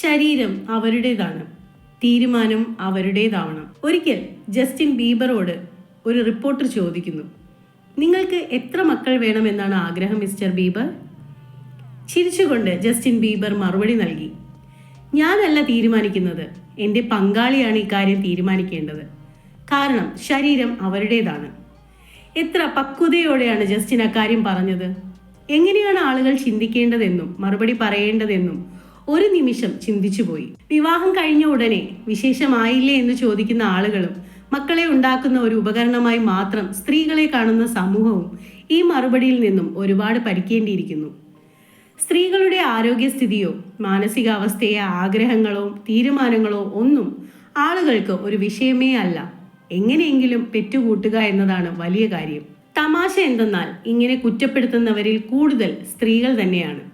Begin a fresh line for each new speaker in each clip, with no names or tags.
ശരീരം അവരുടേതാണ്. തീരുമാനം അവരുടേതാവണം. ഒരിക്കൽ ജസ്റ്റിൻ ബീബറോട് ഒരു റിപ്പോർട്ടർ ചോദിക്കുന്നു. നിങ്ങൾക്ക് എത്ര മക്കൾ വേണമെന്നാണ് ആഗ്രഹം മിസ്റ്റർ ബീബർ? ചിരിച്ചുകൊണ്ട് ജസ്റ്റിൻ ബീബർ മറുപടി നൽകി. ഞാനല്ല തീരുമാനിക്കുന്നത്. എന്റെ പങ്കാളിയാണ് ഇക്കാര്യം തീരുമാനിക്കേണ്ടത്. കാരണം ശരീരം അവരുടേതാണ്. എത്ര പക്വതയോടെയാണ് ജസ്റ്റിൻ അക്കാര്യം പറഞ്ഞത്? എങ്ങനെയാണ് ആളുകൾ ചിന്തിക്കേണ്ടതെന്നും മറുപടി പറയേണ്ടതെന്നും ഒരു നിമിഷം ചിന്തിച്ചു പോയി. വിവാഹം കഴിഞ്ഞ ഉടനെ വിശേഷമായില്ലേ എന്ന് ചോദിക്കുന്ന ആളുകളും മക്കളെ ഉണ്ടാക്കുന്ന ഒരു ഉപകരണമായി മാത്രം സ്ത്രീകളെ കാണുന്ന സമൂഹവും ഈ മറുപടിയിൽ നിന്നും ഒരുപാട് പഠിക്കേണ്ടിയിരിക്കുന്നു സ്ത്രീകളുടെ ആരോഗ്യസ്ഥിതിയോ മാനസികാവസ്ഥയോ ആഗ്രഹങ്ങളോ തീരുമാനങ്ങളോ ഒന്നും ആളുകൾക്ക് ഒരു വിഷയമേ അല്ല. എങ്ങനെയെങ്കിലും പെറ്റുകൂട്ടുക എന്നതാണ് വലിയ കാര്യം. തമാശ എന്തെന്നാൽ ഇങ്ങനെ കുറ്റപ്പെടുത്തുന്നവരിൽ കൂടുതൽ സ്ത്രീകൾ തന്നെയാണ്.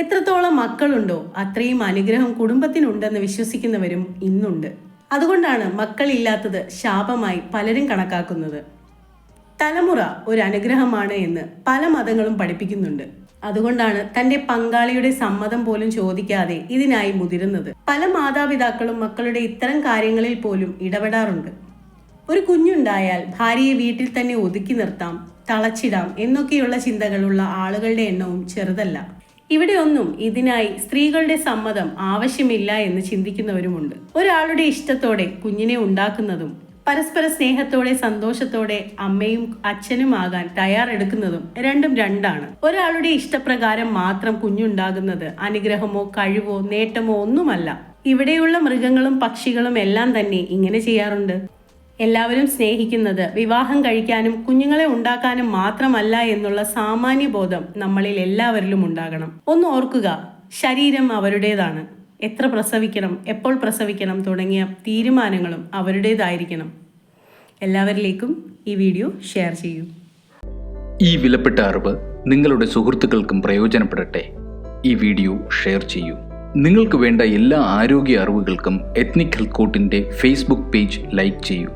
എത്രത്തോളം മക്കളുണ്ടോ അത്രയും അനുഗ്രഹം കുടുംബത്തിനുണ്ടെന്ന് വിശ്വസിക്കുന്നവരും ഇന്നുണ്ട്. അതുകൊണ്ടാണ് മക്കളില്ലാത്തത് ശാപമായി പലരും കണക്കാക്കുന്നത്. തലമുറ ഒരു അനുഗ്രഹമാണ് എന്ന് പല മതങ്ങളും പഠിപ്പിക്കുന്നുണ്ട്. അതുകൊണ്ടാണ് തന്റെ പങ്കാളിയുടെ സമ്മതം പോലും ചോദിക്കാതെ ഇതിനായി മുതിരുന്നത്. പല മാതാപിതാക്കളും മക്കളുടെ ഇത്തരം കാര്യങ്ങളിൽ പോലും ഇടപെടാറുണ്ട്. ഒരു കുഞ്ഞുണ്ടായാൽ ഭാര്യയെ വീട്ടിൽ തന്നെ ഒതുക്കി നിർത്താം തളച്ചിടാം എന്നൊക്കെയുള്ള ചിന്തകളുള്ള ആളുകളുടെ എണ്ണവും ചെറുതല്ല. ഇവിടെ ഒന്നും ഇതിനായി സ്ത്രീകളുടെ സമ്മതം ആവശ്യമില്ല എന്ന് ചിന്തിക്കുന്നവരുമുണ്ട്. ഒരാളുടെ ഇഷ്ടത്തോടെ കുഞ്ഞിനെ ഉണ്ടാക്കുന്നതും പരസ്പര സ്നേഹത്തോടെ സന്തോഷത്തോടെ അമ്മയും അച്ഛനും ആകാൻ തയ്യാറെടുക്കുന്നതും രണ്ടും രണ്ടാണ്. ഒരാളുടെ ഇഷ്ടപ്രകാരം മാത്രം കുഞ്ഞുണ്ടാകുന്നത് അനുഗ്രഹമോ കഴിവോ നേട്ടമോ ഒന്നുമല്ല. ഇവിടെയുള്ള മൃഗങ്ങളും പക്ഷികളും എല്ലാം തന്നെ ഇങ്ങനെ ചെയ്യാറുണ്ട്. എല്ലാവരും സ്നേഹിക്കുന്നത് വിവാഹം കഴിക്കാനും കുഞ്ഞുങ്ങളെ ഉണ്ടാക്കാനും മാത്രമല്ല എന്നുള്ള സാമാന്യ ബോധം നമ്മളിൽ എല്ലാവരിലും ഉണ്ടാകണം. ഒന്ന് ഓർക്കുക ശരീരം അവരുടേതാണ്. എത്ര പ്രസവിക്കണം എപ്പോൾ പ്രസവിക്കണം തുടങ്ങിയ തീരുമാനങ്ങളും അവരുടേതായിരിക്കണം. എല്ലാവരിലേക്കും ഈ വീഡിയോ ഷെയർ ചെയ്യൂ.
ഈ വിലപ്പെട്ട അറിവ് നിങ്ങളുടെ സുഹൃത്തുക്കൾക്കും പ്രയോജനപ്പെടട്ടെ. ഈ വീഡിയോ ഷെയർ ചെയ്യൂ. നിങ്ങൾക്ക് വേണ്ട എല്ലാ ആരോഗ്യ അറിവുകൾക്കും എത്നിക് ഹെൽത്ത് കോട്ടിന്റെ ഫേസ്ബുക്ക് പേജ് ലൈക്ക് ചെയ്യൂ.